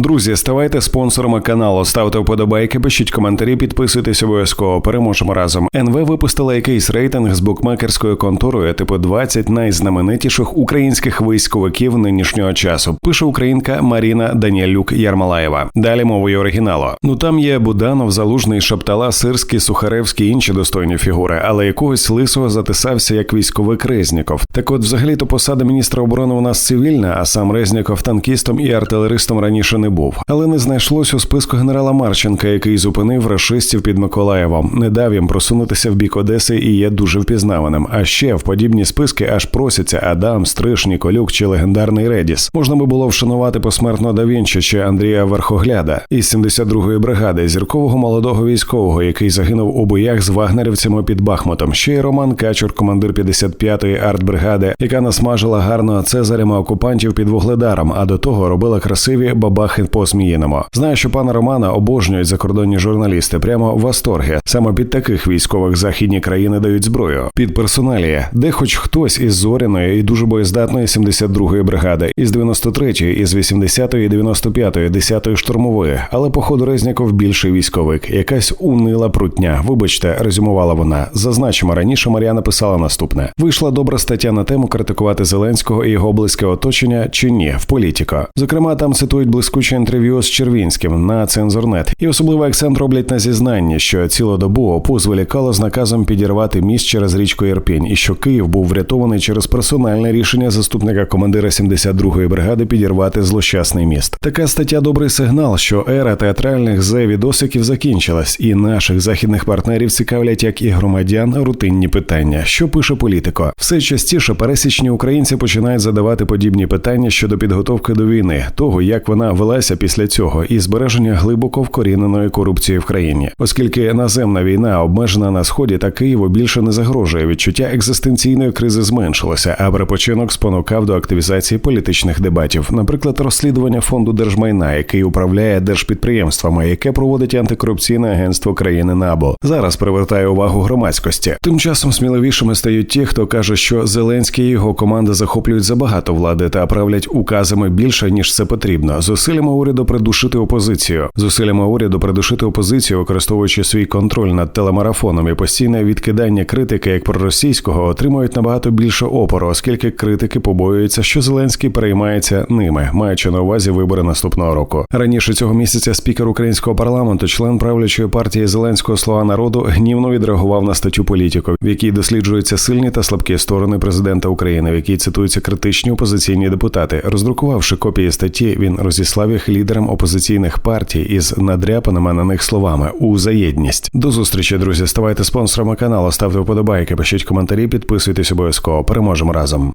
Друзі, ставайте спонсорами каналу, ставте вподобайки, пишіть коментарі, підписуйтесь обов'язково. Переможемо разом. НВ випустила якийсь рейтинг з букмекерською конторою, типу 20 найзнаменитіших українських військовиків нинішнього часу. Пише українка Маріна Даніелюк Ярмалаєва. Далі мовою оригіналу. Ну там є Буданов, Залужний, Шаптала, Сирський, Сухаревський, інші достойні фігури, але якогось лисого затисався як військовик Резніков. Так от, взагалі, то посада міністра оборони у нас цивільна, а сам Резніков танкістом і артилеристом раніше не був. Але не знайшлось у списку генерала Марченка, який зупинив рашистів під Миколаєвом, не дав їм просунутися в бік Одеси і є дуже впізнаваним. А ще в подібні списки аж просяться Адам, Стриж, Ніколюк чи легендарний Редіс. Можна би було вшанувати посмертно да Вінчі чи Андрія Верхогляда із 72-ї бригади, зіркового молодого військового, який загинув у боях з вагнерівцями під Бахмутом. Ще й Роман Качур, командир 55-ї артбригади, яка насмажила гарно цезарями окупантів під вугледаром, а до того робила красиві бабахи по Зміїному. Знаю, що пана Романа обожнюють закордонні журналісти. Прямо в восторгі. Саме під таких військових західні країни дають зброю. Під персоналія, де хоч хтось із зоряної і дуже боєздатної 72-ї бригади, із 93-ї, із 80-ї, 95-ї, 10-ї штурмової, але походу Резняков більший військовик, якась унила прутня. Вибачте, резюмувала вона. Зазначимо, раніше Мар'яна писала наступне: вийшла добра стаття на тему критикувати Зеленського і його близьке оточення чи ні в політико. Зокрема, там цитують блискуче інтерв'ю з Червінським на цензорнет, і особливо акцент роблять на зізнанні, що цілодобу ОПУ зволікало з наказом підірвати міст через річку Ірпінь, і що Київ був врятований через персональне рішення заступника командира 72-ї бригади підірвати злощасний міст. Така стаття добрий сигнал, що ера театральних зе відосиків закінчилась, і наших західних партнерів цікавлять як і громадян рутинні питання. Що пише політико? Все частіше пересічні українці починають задавати подібні питання щодо підготовки до війни, того як вона велася після цього, і збереження глибоко вкоріненої корупції в країні, оскільки наземна війна обмежена на сході та Києву більше не загрожує. Відчуття екзистенційної кризи зменшилося, а перепочинок спонукав до активізації політичних дебатів, наприклад, розслідування фонду держмайна, який управляє держпідприємствами, яке проводить антикорупційне агентство країни НАБО. Зараз привертає увагу громадськості. Тим часом сміливішими стають ті, хто каже, що Зеленський і його команда захоплюють забагато влади та правлять указами більше ніж це потрібно. Зусиллями уряду придушити опозицію, зусиллями уряду придушити опозицію, використовуючи свій контроль над телемарафоном і постійне відкидання критики як проросійського, отримують набагато більше опору, оскільки критики побоюються, що Зеленський переймається ними, маючи на увазі вибори наступного року. Раніше цього місяця спікер українського парламенту, член правлячої партії Зеленського слова народу, гнівно відреагував на статтю політику, в якій досліджуються сильні та слабкі сторони президента України, в якій цитуються критичні опозиційні депутати. Роздрукувавши копії статті, він розіслав їх лідерам опозиційних партій із надряпаними на них словами у заєдність. До зустрічі, друзі. Ставайте спонсорами каналу, ставте вподобайки, пишіть коментарі, підписуйтесь обов'язково. Переможемо разом.